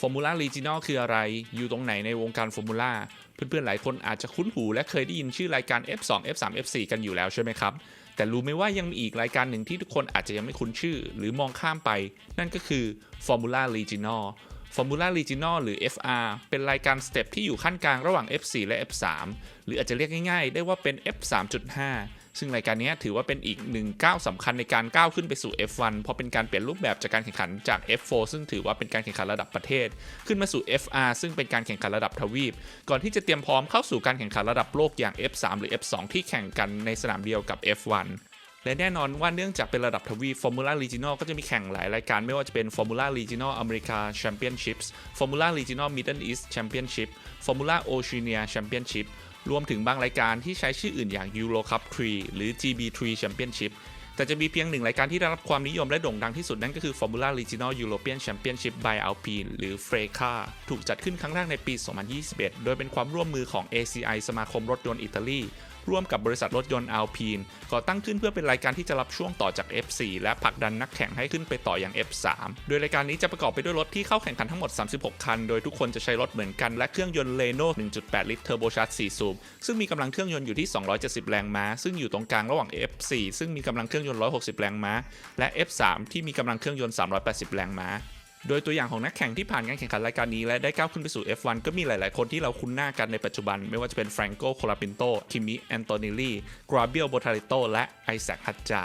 ฟอร์มูล่า e ีจินอลคืออะไร อยู่ตรงไหนในวงการฟอร์มูล่า เพื่อนๆ หลายคนอาจจะคุ้นหูและเคยได้ยินชื่อรายการ F2 F3 F4 กันอยู่แล้วใช่ไหมครับ แต่รู้ไหมว่ายังมีอีกรายการหนึ่งที่ทุกคนอาจจะยังไม่คุ้นชื่อ หรือมองข้ามไป นั่นก็คือ Formula Regional Formula Regional หรือ FR เป็นรายการสเต็ปที่อยู่ขั้นกลางระหว่าง F4 และ F3 หรืออาจจะเรียกง่ายๆ ได้ว่าเป็น F3.5 ซึ่งรายการนี้ถือว่าเป็นอีกหนึ่งก้าวสำคัญในการก้าวขึ้นไปสู่ F1 เพราะเป็นการเปลี่ยนรูปแบบจากการแข่งขันจาก F4 ซึ่งถือว่าเป็นการแข่งขันระดับประเทศ ขึ้นมาสู่ FR ซึ่งเป็นการแข่งขันระดับทวีป ก่อนที่จะเตรียมพร้อมเข้าสู่การแข่งขันระดับโลกอย่าง F3 หรือ F2 ที่แข่งกันในสนามเดียวกับ F1 และแน่นอนว่าเนื่องจากเป็นระดับทวีป Formula Regional ก็จะมีแข่งหลายรายการไม่ว่าจะเป็น Formula Regional America Championships Formula Regional Middle East Championship Formula Oceania Championship รวมถึงบางรายการที่ใช้ชื่ออื่นอย่าง Euro Cup 3 หรือ GB3 Championship แต่จะมีเพียงหนึ่งรายการที่ได้รับความนิยมและโด่งดังที่สุดนั่นก็คือ Formula Regional European Championship by Alpine หรือ FRECA ถูกจัดขึ้นครั้งแรกในปี 2021 โดยเป็นความร่วมมือของ ACI สมาคมรถยนต์อิตาลี ร่วมกับบริษัทรถยนต์ Alpine ก่อตั้งขึ้นเพื่อเป็นรายการที่จะรับช่วงต่อจาก F4 และผลักดันนักแข่งให้ขึ้นไปต่ออย่าง F3 โดยรายการนี้จะประกอบไปด้วยรถที่เข้าแข่งขันทั้งหมด 36 คัน โดยทุกคนจะใช้รถเหมือนกันและเครื่องยนต์ Renault 1.8 ลิตรเทอร์โบชาร์จ4สูบซึ่งมีกำลังเครื่องยนต์อยู่ที่ 270 แรงม้า ซึ่งอยู่ตรงกลางระหว่าง F4 ซึ่งมีกำลังเครื่องยนต์ 160 แรงม้า และ F3 ที่มีกำลังเครื่องยนต์ 380 แรงม้า โดยตัวอย่างของนักแข่งที่ผ่านการแข่งขันรายการนี้และได้ก้าวขึ้นไปสู่ F1 ก็มีหลาย ๆ คนที่เราคุ้นหน้ากันในปัจจุบัน ไม่ว่าจะเป็นแฟรงโกโคลาปินโตคิมิแอนโตนิลีกราเบียลโบทาริโตและไอแซคฮัตจา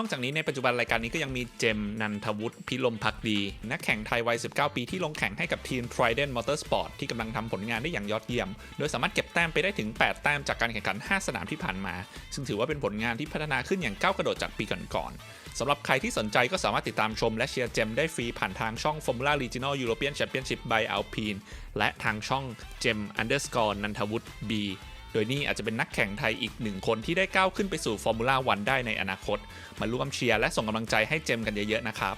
นอกจากนี้ในปัจจุบันรายการนี้ก็ยังมีเจมนันทวุฒิพิลมพักดี นักแข่งไทยวัย 19 ปีที่ลงแข่งให้กับทีม Trident Motorsport ที่กำลังทำผลงานได้อย่างยอดเยี่ยม โดยสามารถเก็บแต้มไปได้ถึง 8 แต้มจากการแข่งขัน 5 สนามที่ผ่านมา ซึ่งถือว่าเป็นผลงานที่พัฒนาขึ้นอย่างก้าวกระโดดจากปีก่อนๆสำหรับใครที่สนใจก็สามารถติดตามชมและเชียร์เจมได้ฟรีผ่านทางช่อง Formula Regional European Championship by Alpine และทางช่องเจม underscore นันทวุฒิ B โดยนี่อาจจะเป็นนักแข่งไทยอีกหนึ่งคนที่ได้ก้าวขึ้นไปสู่ฟอร์มูล่าวันได้ในอนาคต มาร่วมเชียร์และส่งกำลังใจให้เจมกันเยอะๆนะครับ